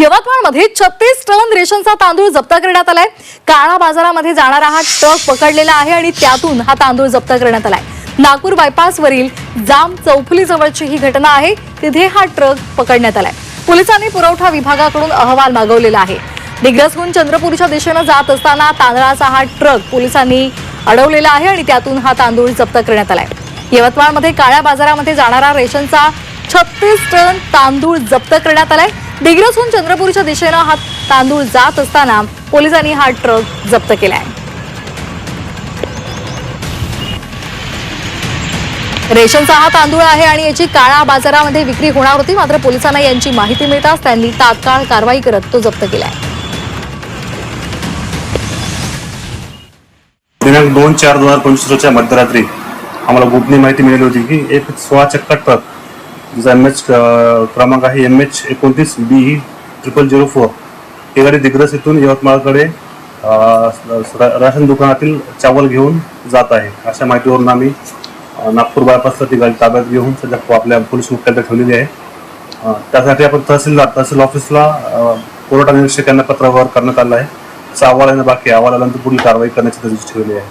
यवतमाळमध्ये छत्तीस टन रेशनचा तांदूळ जप्त करण्यात आलाय. काळा बाजारामध्ये जाणारा हा ट्रक पकडलेला आहे आणि त्यातून हा तांदूळ जप्त करण्यात आलाय. नागपूर बायपासवरील जाम चौफुली जवळची ही घटना आहे. तिथे हा ट्रक पकडण्यात आलाय. पोलिसांनी पुरवठा विभागाकडून अहवाल मागवलेला आहे. दिग्रसहून चंद्रपूरच्या दिशेनं जात असताना तांदळाचा हा ट्रक पोलिसांनी अडवलेला आहे आणि त्यातून हा तांदूळ जप्त करण्यात आलाय. यवतमाळमध्ये काळ्या बाजारामध्ये जाणारा रेशनचा छत्तीस टन तांदूळ जप्त करण्यात आलाय. दिग्रसहून चंद्रपूरच्या दिशेनं हा तांदूळ जात असताना पोलिसांनी हा ट्रक जप्त केलाय. रेशनचा हा तांदूळ आहे आणि याची काळा बाजारामध्ये विक्री होणार होती मात्र पोलिसांना यांची माहिती मिळताच त्यांनी तात्काळ कारवाई करत तो जप्त केलाय. दिनांक दोन चार दोन हजार पंचवीस रोजच्या मध्यरात्री आम्हाला गोपनीय माहिती मिळाली होती की एक सोळा चक्का ट्रक जिचा एम एच क्रमांक आहे एम एच एकोणतीस बी ट्रिपल झिरो फोर ही गाडी दिग्रस इथून यवतमाळकडे राशन दुकानातील चावल घेऊन जात आहे. अशा माहितीवरून आम्ही नागपूर बायपासला ती गाडी ताब्यात घेऊन सध्या आपल्या पोलीस मुख्यालयात ठेवलेली आहे. त्यासाठी आपण तहसीलदार तहसील ऑफिसला अं, पुरवठा निरीक्षक यांना करण्यात आला आहे. असा अहवाल आहे बाकी अहवाल आल्यानंतर पुढील कारवाई करण्याची तजवीज ठेवली आहे.